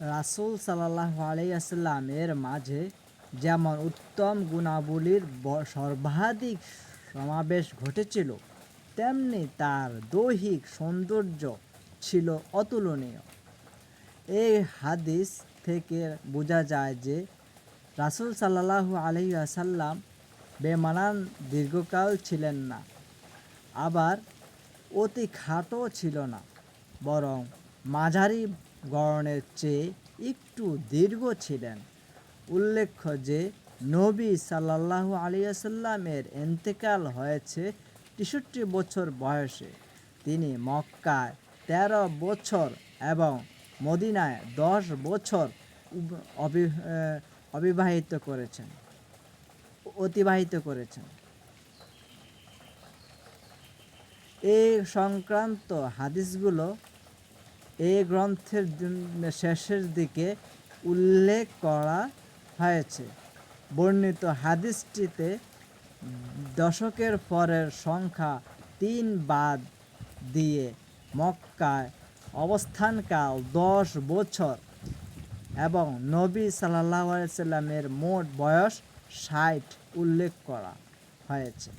রাসূল সাল্লাহ আলাইসাল্লামের মাঝে যেমন উত্তম গুণাবলীর সর্বাধিক সমাবেশ ঘটেছিল, তেমনি তার দৈহিক সৌন্দর্য ছিল অতুলনীয়। এই হাদিস থেকে বোঝা যায় যে রাসূল সাল্লাল্লাহু আলাইহি আসাল্লাম বেমানান দীর্ঘকাল ছিলেন না, আবার অতি খাটো ছিল না, বরং মাঝারি গড়নের চেয়ে একটু দীর্ঘ ছিলেন। উল্লেখ্য যে, নবী সাল্লাল্লাহু আলিয়াসাল্লামের এন্তেকাল হয়েছে তেষট্টি বছর বয়সে। তিনি মক্কায় তেরো বছর এবং মদিনায় দশ বছর অবিবাহিত করেছেন, অতিবাহিত করেছেন। এই সংক্রান্ত হাদিসগুলো এই গ্রন্থের শেষের দিকে উল্লেখ করা হয়েছে। বর্ণিত হাদিসটিতে দশকের পরের সংখ্যা তিন বাদ দিয়ে মক্কায় অবস্থানকাল দশ বছর এবং নবী সাল্লাহ সাল্লামের মোট বয়স ষাট উল্লেখ করা হয়েছে।